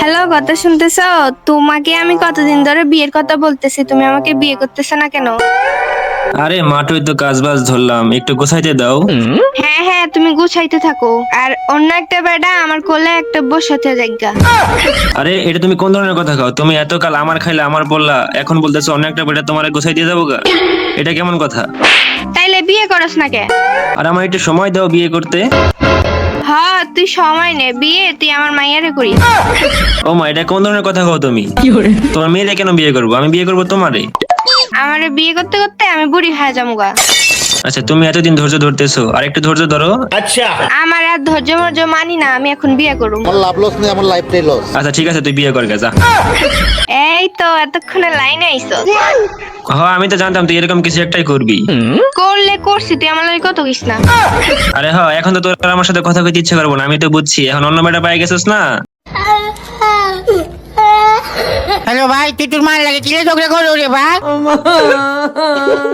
Hello কথা শুনতেছ? তোমাকে আমি কতদিন ধরে বিয়ের কথা বলতেছি তুমি আমাকে বিয়ে করতেছ না কেন? আরে মাঠই তো কাজ বাজ ধরলাম একটু গোছাইতে দাও। হ্যাঁ হ্যাঁ তুমি গুছাইতে থাকো। আর অন্য একটা বেটা আমার কোলে একটা বসাতে জায়গা। আরে এটা তুমি কোন ধরনের কথা খাও তুমি এতকাল আমার খাইলে আমার বললা এখন বলতেছো অন্য একটা বেটা তোমার গোছাই দিয়ে যাব গা। এটা কেমন কথা? তাইলে বিয়ে করস না কে? আর আমার একটু সময় দাও বিয়ে করতে। তুই সময় নে বিয়ে তুই আমার মাইয়ারে করি ও মা এটা কোন ধরনের কথা কও তুমি? তোমার মেয়েরে কেন বিয়ে করব? আমি বিয়ে করব তোমারে। আমারে বিয়ে করতে করতে আমি বুড়ি হয়ে যামুগা। আচ্ছা তুমি এতদিন ধৈর্য ধরতেছো। আর একটু ধৈর্য ধরো। আচ্ছা। আমার আর ধৈর্য মর্য মানি না আমি এখন বিয়ে করুম আমার লাভ লস নেই আমার লাইফটাই লস আচ্ছা ঠিক আছে তুই বিয়ে কর গেছা এই তো এতক্ষণে লাইনে আইসো। হ্যাঁ আমি তো জানতাম তুই এরকম কিছু একটাই করবি। করলে করছি তুই আমার লাগে কত কিস না। আরে হ্যাঁ এখন তো তোর আমার সাথে কথা কইতে ইচ্ছে করব না আমি তো বুঝছি। এখন অন্য বেটা পাই গেছিস না? হ্যালো ভাই তুই তোর মার লাগে কিলে ঝগড়া করো রে ভাই?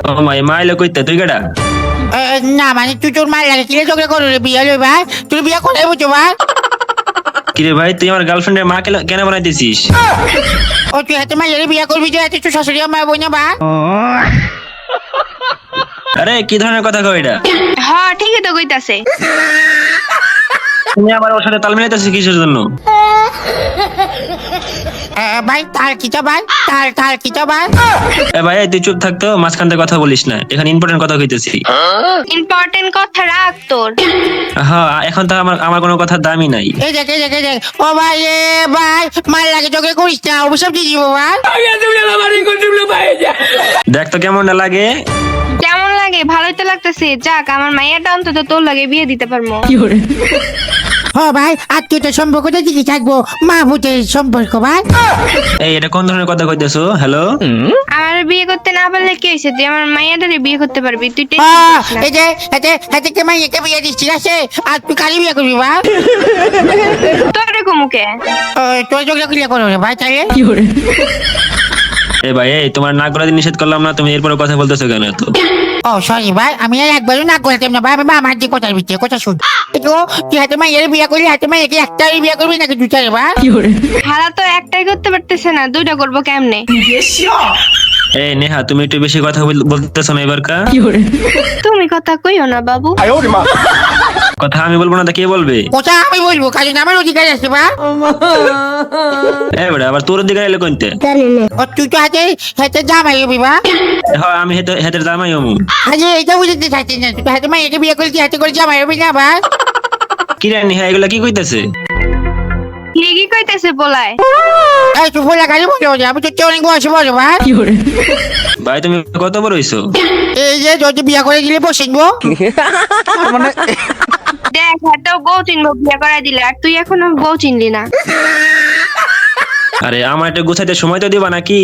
ও মা এই মাইলে কইতে তুই কেডা? না মানে তুই তোর মার লাগে কিলে ঝগড়া করো রে বিয়ে রে ভাই। তুই বিয়ে করে বুঝছ ভাই? কিরে ভাই তুই আমার গার্লফ্রেন্ডের মা কেন- কেন বানাইতেছিস? ও তুই হাতে মার বিয়ে করবি যে এত তোর শাশুড়ি আমার বোন ভাই? আরে কি ধরনের কথা কও এটা? হ্যাঁ ঠিকই তো কইতাছে। তুমি আমার ওর সাথে তাল মিলাইতেছিস কিসের জন্য? ভাই তার ভাই তার তার কিটা ভাই এ ভাই তুই চুপ থাকতো মাঝখান থেকে কথা বলিস না। এখানে ইম্পর্টেন্ট কথা কইতেছি। ইম্পর্টেন্ট কথা রাখ তোর। হ্যাঁ এখন তো আমার আমার কোনো কথার দামই নাই। এই দেখ এই দেখ এই দেখ। ও ভাই এ ভাই মার লাগে ঝগড়া করিস না দিয়ে দিব ভাই? দেখ তো কেমন লাগে। কেমন লাগে? ভালোই তো লাগতেছে। যাক আমার মাইয়াটা অন্তত তোর লাগে বিয়ে দিতে পারব। ও ভাই আত্মীয়তা সম্পর্কটা দিকে থাকব। মা ভূতের সম্পর্ক ভাই। এই এটা কোন ধরনের কথা কইতেছো? হ্যালো আমার বিয়ে করতে না পারলে কি হয়েছে তুই আমার মাইয়াটারে বিয়ে করতে পারবি। তুই আহ, টেনশন না। এই যে এতে এতে কে মাই একে বিয়ে ঠিক আছে? আর তুই কালি বিয়ে করবি ভাই? তোরে কুমুকে তোর কিলে করো রে ভাই এ ভাই এই তোমার না করাতে নিষেধ করলাম না তুমি এরপরে কথা বলতেছো কেন তো ও সরি ভাই আমি আর একবারও না করতাম না ভাই আমি আমার যে কথার ভিতরে কথা শুন। তো তুই হাতে মাইয়ের বিয়ে করলি হাতে মাইয়াকে একটাই বিয়ে করবি নাকি দুটাই ভাই? ভাড়া তো একটাই করতে পারতেছে না দুইটা করব কেমনে? এ নেহা তুমি একটু বেশি কথা বল- বলতেছো না এবার কা তুমি কথা কইও না বাবু। কথা আমি বলব না তা কে বলবে? কথা আমি বলব কারণ আমার অধিকার আছে ভাই এ বেটা আবার তোর দিকে এলো কোনতে ও তুই তো হাতে হাতে জামাই হবি ভাই হ্যাঁ আমি হেতে হেতের দামাই অমু আরে এটা বুঝতে চাইছিস না। তুই হাতে মাইয়াকে বিয়ে করলি হাতে করে জামাই হবি না ভাই কি রে নেহা এগুলা কি কইতেছে? কি কি কইতেছে বলায় এই তুই বলে গাড়ি বলে আমি তো অনেক বয়সে বলো ভাই ভাই তুমি কত বড় হইছো? এই যে যদি বিয়ে করে দিলে বসিনবো দেখ এত বউ চিনবো বিয়ে করাই দিলে। আর তুই এখনও বউ চিনলি না। আরে আমার একটা গুছাইতে সময় তো দিবা নাকি?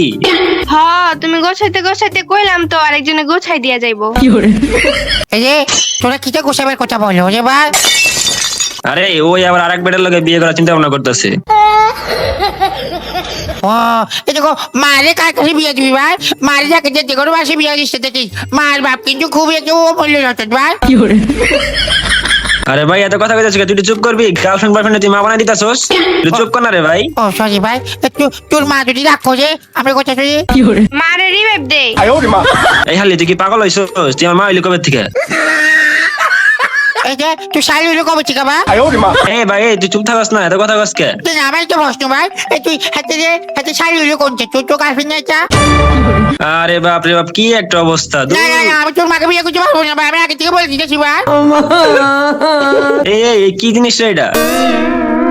হ তুমি গোছাইতে গোছাইতে কইলাম তো আরেকজনে গোছাই দিয়া যাইবো। এই যে তোরা কিটা গোসাবার কথা বলো রে ভাই? আরে ওই আবার আরেক বেটার লগে বিয়ে করার চিন্তা ভাবনা করতেছে। ও এই দেখো মারে কার কাছে বিয়ে দিবি ভাই? মারে যাকে যে কোনো মাসে বিয়ে দিস দেখিস মার বাপ কিন্তু খুব একটু মূল্য রতন ভাই। আরে ভাই এত কথা কইতাছিস তুই চুপ করবি? গার্লফ্রেন্ড বয়ফ্রেন্ড তুই মা বানাই দিতাছস? তুই চুপ কর না রে ভাই। ও সরি ভাই একটু তোর মা যদি রাগ করে আমি কথা শুনি মারে রিভাইভ দে আয় ওরে মা। এই হালি তুই কি পাগল হইছস? তুই আমার মা হইলি কবে থেকে? এই যে তুই শাড়ি হইল কবে ঠিক ভাই এই ভাই এই তুই চুপ থাকস না এত কথা কস কে? তুই না, আমার তো প্রশ্ন ভাই। এই তুই হাতে যে হাতে শাড়ি হইল কোনটা তোর তো গার্লফ্রেন্ড নাই তা? আরে বাপ রে বাপ কি একটা অবস্থা না না না আমি তোর মাকে বিয়ে করতে পারব না ভাই আমি আগে থেকে বলে দিতেছি ভাই। এই এই এই, কি জিনিস এটা?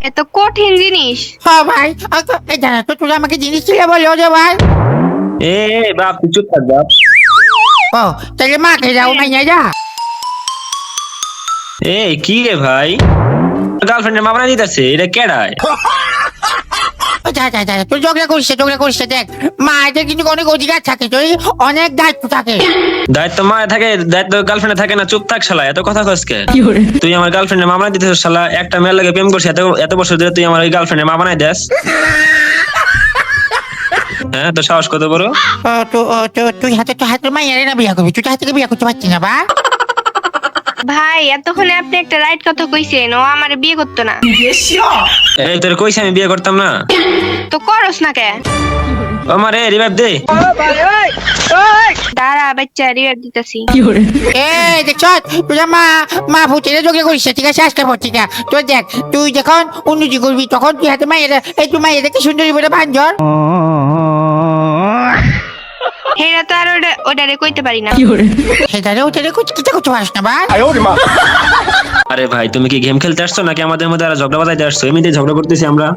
এত কঠিন জিনিস। হ্যাঁ ভাই তো- এই জানা তো তুই আমাকে জিনিস ছিল বলো যে ভাই। এ এ, বাপ তুই চুপ থাক বাপ। ও তাহলে মাকে যাও মাইয়া যা। এই কি রে ভাই? গার্লফ্রেন্ডের মা বানাই দিতেছে এটা কেডায়? ও যা যা যা তুই ঝগড়া করিস ঝগড়া করিস দেখ। মায়েদের কিন্তু অনেক অধিকার থাকে তুই অনেক দায়িত্ব থাকে। দায়িত্ব মা থাকে দায়িত্ব গার্লফ্রেন্ডে থাকে না চুপ থাক শালা এত কথা কস তুই আমার গার্লফ্রেন্ডের মা বানাই দিতেছিস শালা একটা মেয়ের লাগে প্রেম করছিস এত এত বছর ধরে তুই আমার ওই গার্লফ্রেন্ডের মা বানাই হ্যাঁ তো সাহস কত বড়? তো তুই হাতে তো হাতে মাইয়ারে না বিয়ে করবি তুই হাতে বিয়ে করতে পারছিস না বা? ভাই এতক্ষণে আপনি একটা রাইট কথা কইছেন ও আমার বিয়ে করতো না। এই তোর কইছি আমি বিয়ে করতাম না। তো করস না কে? আমার এ রিভাইভ দে। দাঁড়া বাচ্চা রিভাইভ দিতেছি। এই দেখ তুই মা মা ভূতের যোগে করিস ঠিক আছে? আজকে পর থেকে তুই দেখ তুই যখন উন্নতি করবি তখন তুই হাতে মায়ের এই তুই মায়ের কি সুন্দরী বলে ভাঞ্জর হেরা তো আর ওটারে কইতে পারি না। সেটারে ওটারে কুচ কিটা করতে পারিস না ভাই আরে ভাই তুমি কি গেম খেলতে আসছো নাকি আমাদের মধ্যে আর ঝগড়া বাজাইতে আসছো? এমনিতে ঝগড়া করতেছি আমরা।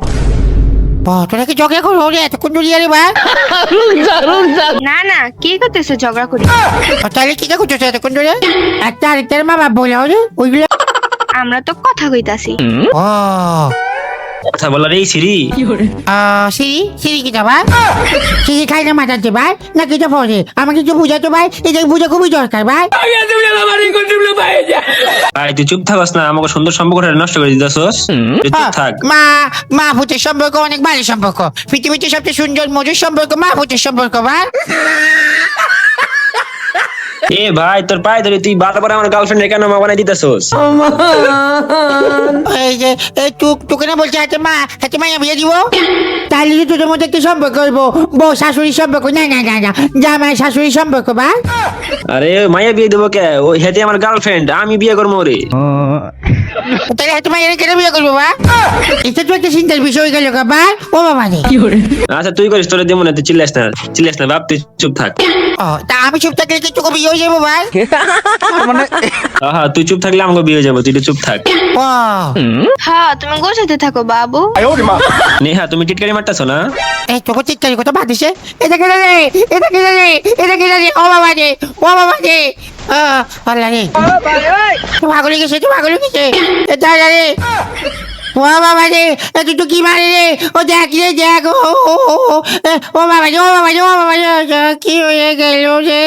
তোরা কি জগে করো রে? এতক্ষণ ধরে রে ভাই না না কি করতেছে ঝগড়া করি? তাহলে কিটা করছ এতক্ষণ ধরে একটা আরেকটার মা বাপ বলে ওইগুলো আমরা তো কথা কইতাছি। ও কথা বলার এই সিরি আহ, সিঁড়ি? সিঁড়ি কিটা ভাই সিঁড়ি খাই না মাথাতে ভাই? না কিটা পড়ে আমাকে কিছু বুঝাতো ভাই? এটা বুঝা খুবই দরকার ভাই। ভাই তুই চুপ থাকস না আমাকে সুন্দর সম্পর্কটা নষ্ট করে দিতেছস। চুপ থাক। মা মা ভূতের সম্পর্ক অনেক ভালো সম্পর্ক। পৃথিবীতে সবচেয়ে সুন্দর মধুর সম্পর্ক মা ভূতের সম্পর্ক ভাই। এ ভাই তোর পায়ে ধরে তুই বারবার আমার গার্লফ্রেন্ড কেন মা বানাই দিতেছস? এই যে এই টুক টুকে না বলছে হাতে মা হাতে মা বিয়ে দিব? তাহলে তো তোদের মধ্যে একটা সম্পর্ক হইবো। বউ শাশুড়ি সম্পর্ক। না না না না জামাই শাশুড়ি সম্পর্ক বা? আরে মাইয়া বিয়ে দেবো কে? ও হেতে আমার গার্লফ্রেন্ড আমি বিয়ে করব রে। তাহলে মা এর কেন বিয়ে করব ভাই এটা তো একটা চিন্তার বিষয় হয়ে গেল ভাই ও বাবা রে। আচ্ছা তুই করিস তোরে দেবো না তুই চিল্লাস না চিল্লাস না বাপ তুই চুপ থাক। ও তা আমি চুপ থাকলে বিয়ে হয়ে যাব তুই চুপ থাকলে আমাকে বিয়ে হয়ে যাব তুই একটু চুপ থাক। ও। হ্যাঁ তুমি গোছাতে থাকো বাবু। নেহা তুমি টিটকারি মারতেছো না? এই তোকে চিৎকারি কথা বাদিছে এটা কেন রে এটা কেন রে এটা কেন রে ও বাবা রে ও বাবা রে। আহ, আল্লাহ রে। পাগল গেছে, তো পাগল গেছে। এটা রে ও বাবা রে তুই কি মারে রে? ও দেখ রে, দেখ, ও বাবা রে, ও বাবা রে, ও বাবা রে কি হয়ে গেল রে?